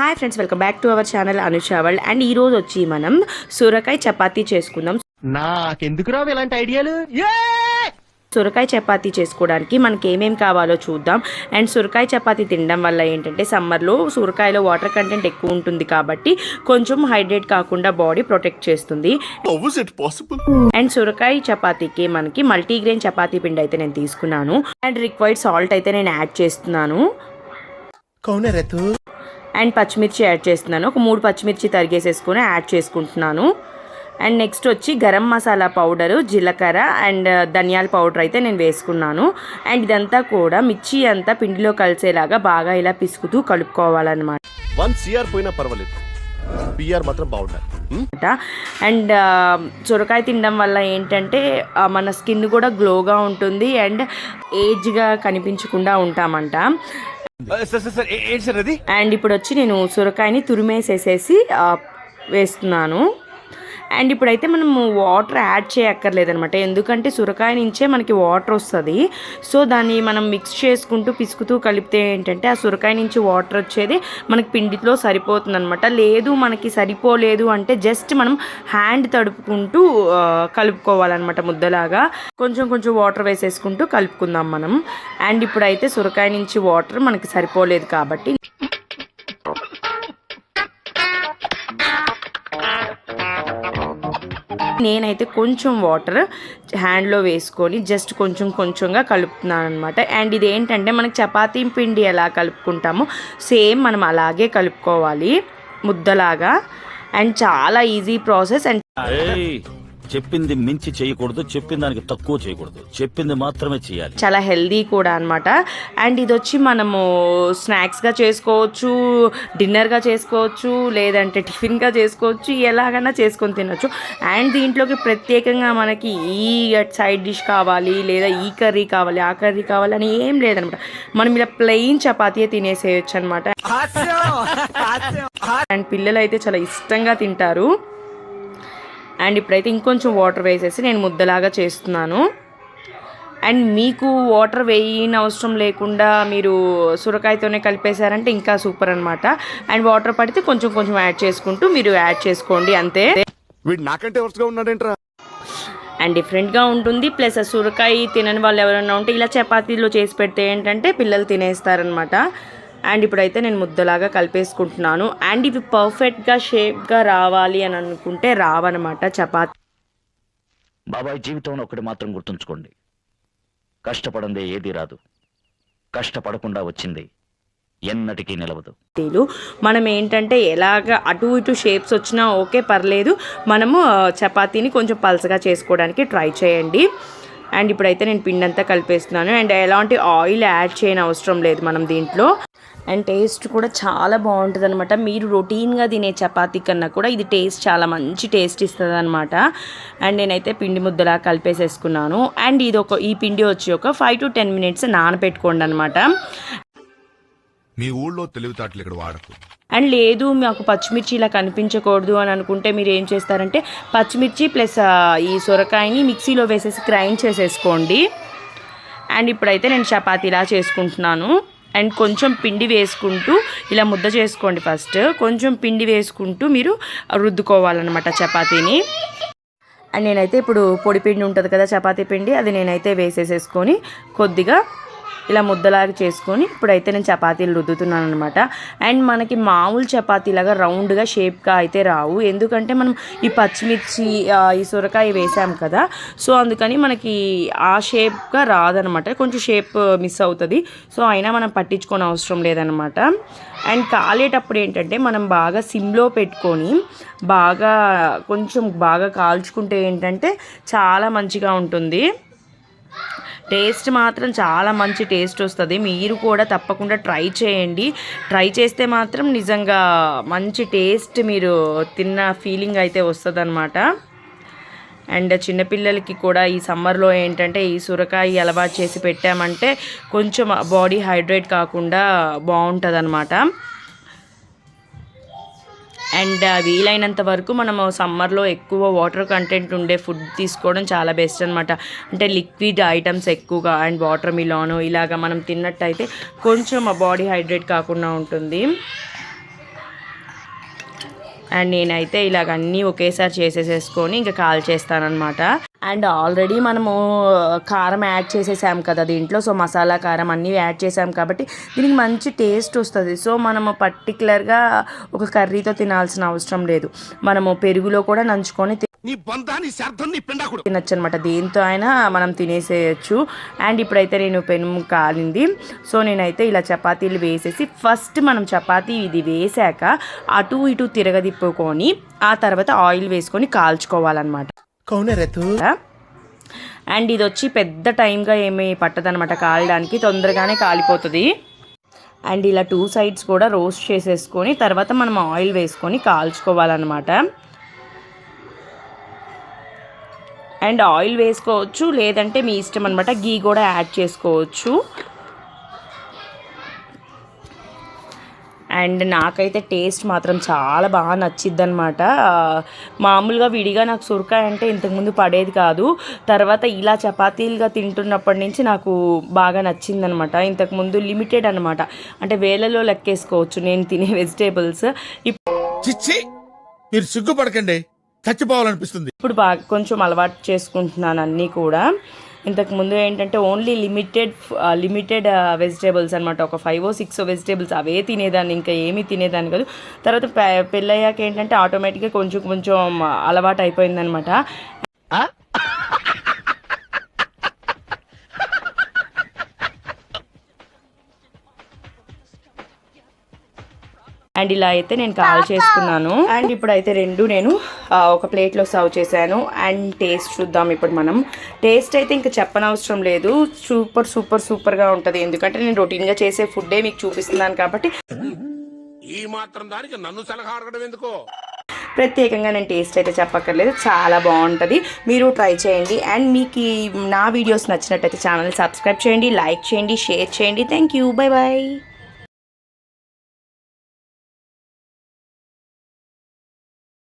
Hi friends welcome back to our channel Anusha world and ఈ రోజు వచ్చి మనం సూరకాయ చపాతీ చేసుకుందాం. నాకెందుకు రావు ఇలాంటి ఐడియాలు? సొరకాయ చపాతీ చేసుకోవడానికి మనకి ఏమేం కావాలో చూద్దాం. అండ్ సొరకాయ చపాతీ తినడం వల్ల ఏంటంటే సమ్మర్లో సొరకాయలో వాటర్ కంటెంట్ ఎక్కువ ఉంటుంది కాబట్టి కొంచెం హైడ్రేట్ కాకుండా బాడీ ప్రొటెక్ట్ చేస్తుంది? అండ్ సొరకాయ చపాతీకి మనకి మల్టీగ్రెయిన్ చపాతీ పిండి అయితే నేను తీసుకున్నాను. అండ్ రిక్వైర్డ్ సాల్ట్ అయితే నేను యాడ్ చేస్తున్నాను. అండ్ పచ్చిమిర్చి యాడ్ చేస్తున్నాను. ఒక మూడు పచ్చిమిర్చి తరిగేసేసుకొని యాడ్ చేసుకుంటున్నాను. అండ్ నెక్స్ట్ వచ్చి గరం మసాలా పౌడరు జీలకర్ర అండ్ ధనియాల పౌడర్ అయితే నేను వేసుకున్నాను. అండ్ ఇదంతా కూడా మిర్చి అంతా పిండిలో కలిసేలాగా బాగా ఇలా పిసుకుతూ కలుపుకోవాలన్నమాట. వన్ సిఆర్ పోయినా పర్వాలేదు. పిఆర్ మాత్రం బాగుండాలి? అండ్ ఆ, సొరకాయ తినడం వల్ల ఏంటంటే ఆ, మన స్కిన్ కూడా గ్లోగా ఉంటుంది అండ్ ఏజ్గా కనిపించకుండా ఉంటామంట. అండ్ ఇప్పుడు వచ్చి నేను సొరకాయని తురిమేసేసేసి వేస్తున్నాను. అండ్ ఇప్పుడైతే మనము వాటర్ యాడ్ చేయక్కర్లేదనమాట ఎందుకంటే సొరకాయ నుంచే మనకి వాటర్ వస్తుంది. సో దాన్ని మనం మిక్స్ చేసుకుంటూ పిసుకుతూ కలిపితే ఏంటంటే ఆ సొరకాయ నుంచి వాటర్ వచ్చేది మనకి పిండిలో సరిపోతుంది అనమాట లేదు మనకి సరిపోలేదు అంటే జస్ట్ మనం హ్యాండ్ తడుపుకుంటూ కలుపుకోవాలన్నమాట ముద్దలాగా. కొంచెం కొంచెం వాటర్ వేసేసుకుంటూ కలుపుకుందాం మనం. అండ్ ఇప్పుడైతే సొరకాయ నుంచి వాటర్ మనకి సరిపోలేదు కాబట్టి నేనైతే కొంచెం వాటర్ హ్యాండ్లో వేసుకొని జస్ట్ కొంచెం కొంచెంగా కలుపుతున్నాను అనమాట అండ్ ఇది ఏంటంటే మనకి చపాతీ పిండి ఎలా కలుపుకుంటామో సేమ్ మనం అలాగే కలుపుకోవాలి. ముద్దలాగా. అండ్ చాలా ఈజీ ప్రాసెస్ అండ్ చెప్పింది మించి చేయకూడదు చెప్పిన దానికి తక్కువ చేయకూడదు. చెప్పింది మాత్రమే చేయాలి. చాలా హెల్దీ కూడా అనమాట అండ్ ఇది వచ్చి మనము స్నాక్స్గా చేసుకోవచ్చు డిన్నర్గా చేసుకోవచ్చు లేదంటే టిఫిన్గా చేసుకోవచ్చు ఎలాగైనా చేసుకొని తినొచ్చు. అండ్ దీంట్లోకి ప్రత్యేకంగా మనకి ఈ సైడ్ డిష్ కావాలి లేదా ఈ కర్రీ కావాలి ఆ కర్రీ కావాలి అని ఏం లేదనమాట మనం ఇలా ప్లెయిన్ చపాతీయే తినేసేయచ్చు అనమాట అండ్ పిల్లలు అయితే చాలా ఇష్టంగా తింటారు. అండ్ ఇప్పుడైతే ఇంకొంచెం వాటర్ వేసేసి నేను ముద్దలాగా చేస్తున్నాను. అండ్ మీకు వాటర్ వేయని అవసరం లేకుండా మీరు సొరకాయతోనే కలిపేశారంటే ఇంకా సూపర్ అనమాట అండ్ వాటర్ పడితే కొంచెం కొంచెం యాడ్ చేసుకుంటూ మీరు యాడ్ చేసుకోండి అంతే. నాకంటే వరుసగా ఉన్నాడేంట్రా? అండ్ డిఫరెంట్గా ఉంటుంది. ప్లస్ ఆ సొరకాయ తినని వాళ్ళు ఎవరైనా ఉంటే ఇలా చపాతీలో చేసి పెడితే ఏంటంటే పిల్లలు తినేస్తారనమాట అండ్ ఇప్పుడైతే నేను ముద్దలాగా కలిపేసుకుంటున్నాను. అండ్ ఇవి పర్ఫెక్ట్గా షేప్గా రావాలి అని అనుకుంటే రావన్నమాట చపాతీ. బాబాయ్ జీవితంలో ఒకటి మాత్రం గుర్తుంచుకోండి. కష్టపడందే ఏది రాదు. కష్టపడకుండా వచ్చింది ఎన్నటికీ నిలవదు. మనం ఏంటంటే ఎలాగ అటు ఇటు షేప్స్ వచ్చినా ఓకే పర్లేదు. మనము చపాతీని కొంచెం పలసగా చేసుకోవడానికి ట్రై చేయండి. అండ్ ఇప్పుడైతే నేను పిండి అంతా కలిపేస్తున్నాను. అండ్ ఎలాంటి ఆయిల్ యాడ్ చేయని అవసరం లేదు మనం దీంట్లో. అండ్ టేస్ట్ కూడా చాలా బాగుంటుంది అనమాట మీరు రొటీన్గా తినే చపాతీ కన్నా కూడా ఇది టేస్ట్ చాలా మంచి టేస్ట్ ఇస్తుంది అనమాట అండ్ నేనైతే పిండి ముద్దలా కలిపేసేసుకున్నాను. అండ్ ఇది ఒక ఈ పిండి వచ్చి ఒక ఫైవ్ టు టెన్ మినిట్స్ నానపెట్టుకోండి అనమాట మీ ఊళ్ళో తెలివితేటలు ఇక్కడ వాడకు. అండ్ లేదు మాకు పచ్చిమిర్చి ఇలా కనిపించకూడదు అని అనుకుంటే మీరు ఏం చేస్తారంటే పచ్చిమిర్చి ప్లస్ ఈ సొరకాయని మిక్సీలో వేసేసి గ్రైండ్ చేసేసుకోండి. అండ్ ఇప్పుడైతే నేను చపాతి ఇలా చేసుకుంటున్నాను. అండ్ కొంచెం పిండి వేసుకుంటూ ఇలా ముద్ద చేసుకోండి ఫస్ట్. కొంచెం పిండి వేసుకుంటూ మీరు రుద్దుకోవాలన్నమాట చపాతీని. అండ్ నేనైతే ఇప్పుడు పొడి పిండి ఉంటుంది కదా చపాతీ పిండి అది నేనైతే వేసేసేసుకొని కొద్దిగా ఇలా ముద్దలాగా చేసుకొని ఇప్పుడైతే నేను చపాతీలు రుద్దుతున్నాను అనమాట అండ్ మనకి మామూలు చపాతీలాగా రౌండ్గా షేప్గా అయితే రావు. ఎందుకంటే మనం ఈ పచ్చిమిర్చి ఈ సొరకాయ వేసాం కదా. సో అందుకని మనకి ఆ షేప్గా రాదనమాట కొంచెం షేప్ మిస్ అవుతుంది. సో అయినా మనం పట్టించుకోని అవసరం లేదనమాట అండ్ కాలేటప్పుడు ఏంటంటే మనం బాగా సిమ్లో పెట్టుకొని బాగా కొంచెం బాగా కాల్చుకుంటే ఏంటంటే చాలా మంచిగా ఉంటుంది. టేస్ట్ మాత్రం చాలా మంచి టేస్ట్ వస్తుంది. మీరు కూడా తప్పకుండా ట్రై చేయండి. ట్రై చేస్తే మాత్రం నిజంగా మంచి టేస్ట్ మీరు తిన్న ఫీలింగ్ అయితే వస్తుంది అండ్ చిన్నపిల్లలకి కూడా ఈ సమ్మర్లో ఏంటంటే ఈ సొరకాయ అలవాటు చేసి పెట్టామంటే కొంచెం బాడీ హైడ్రేట్ కాకుండా బాగుంటుంది అండ్ వీలైనంత వరకు మనము సమ్మర్లో ఎక్కువ వాటర్ కంటెంట్ ఉండే ఫుడ్ తీసుకోవడం చాలా బెస్ట్ అనమాట అంటే లిక్విడ్ ఐటమ్స్ ఎక్కువగా అండ్ వాటర్ మిలాను ఇలాగా మనం తిన్నట్టయితే కొంచెం బాడీ హైడ్రేట్ కాకుండా ఉంటుంది. అండ్ నేనైతే ఇలాగ అన్నీ ఒకేసారి చేసేసేసుకొని ఇంకా కాల్ చేస్తానన్నమాట. అండ్ ఆల్రెడీ మనము కారం యాడ్ చేసేసాం కదా దీంట్లో. సో మసాలా కారం అన్నీ యాడ్ చేసాం కాబట్టి దీనికి మంచి టేస్ట్ వస్తుంది. సో మనము పర్టికులర్గా ఒక కర్రీతో తినాల్సిన అవసరం లేదు. మనము పెరుగులో కూడా నంచుకొని నీ బంధాన్ని శార్థం నీ పిండాకుడు. తినచ్చు అనమాట దేంతో అయినా మనం తినేసేయచ్చు. అండ్ ఇప్పుడైతే నేను పెను కాలింది. సో నేనైతే ఇలా చపాతీలు వేసేసి ఫస్ట్ మనం చపాతీ ఇది వేసాక అటు ఇటు తిరగదిప్పుకొని ఆ తర్వాత ఆయిల్ వేసుకొని కాల్చుకోవాలన్నమాట. కౌనరతు అండ్ ఇది వచ్చి పెద్ద టైంగా ఏమీ పట్టదనమాట కాలడానికి తొందరగానే కాలిపోతుంది. అండ్ ఇలా టూ సైడ్స్ కూడా రోస్ట్ చేసేసుకొని తర్వాత మనం ఆయిల్ వేసుకొని కాల్చుకోవాలన్నమాట. అండ్ ఆయిల్ వేసుకోవచ్చు లేదంటే మీ ఇష్టం అనమాట గీ కూడా యాడ్ చేసుకోవచ్చు. అండ్ నాకైతే టేస్ట్ మాత్రం చాలా బాగా నచ్చిద్ది అనమాట మామూలుగా విడిగా నాకు సొరకాయ అంటే ఇంతకుముందు పడేది కాదు. తర్వాత ఇలా చపాతీలుగా తింటున్నప్పటి నుంచి నాకు బాగా నచ్చిందనమాట ఇంతకుముందు లిమిటెడ్ అనమాట అంటే వేలలో లెక్కేసుకోవచ్చు. నేను తినే వెజిటేబుల్స్. చిచ్చి మీరు సిగ్గుపడకండి. చచ్చిపోవాలనిపిస్తుంది. ఇప్పుడు బాగా కొంచెం అలవాటు చేసుకుంటున్నాను అన్నీ కూడా. ఇంతకు ముందు ఏంటంటే ఓన్లీ లిమిటెడ్ లిమిటెడ్ వెజిటేబుల్స్ అనమాట ఒక ఫైవ్ ఓ సిక్స్ వెజిటేబుల్స్ అవే తినేదాన్ని ఇంకా ఏమీ తినేదాన్ని కాదు. తర్వాత పె- పెళ్ళయ్యాక ఏంటంటే ఆటోమేటిక్గా కొంచెం కొంచెం అలవాటు అయిపోయిందనమాట అండ్ ఇలా అయితే నేను కాల్ చేసుకున్నాను. అండ్ ఇప్పుడైతే రెండు నేను ఒక ప్లేట్లో సర్వ్ చేశాను. అండ్ టేస్ట్ చూద్దాం ఇప్పుడు మనం. టేస్ట్ అయితే ఇంకా చెప్పనవసరం లేదు. సూపర్ సూపర్ సూపర్గా ఉంటుంది. ఎందుకంటే నేను రొటీన్గా చేసే ఫుడ్డే మీకు చూపిస్తున్నాను కాబట్టి. ఈ మాత్రం దానికి నన్ను సలహా అడగడం ఎందుకో? ప్రత్యేకంగా నేను టేస్ట్ అయితే చెప్పక్కర్లేదు. చాలా బాగుంటుంది. మీరు ట్రై చేయండి. అండ్ మీకు ఈ నా వీడియోస్ నచ్చినట్టయితే ఛానల్ సబ్స్క్రైబ్ చేయండి లైక్ చేయండి షేర్ చేయండి. Thank you bye. బాయ్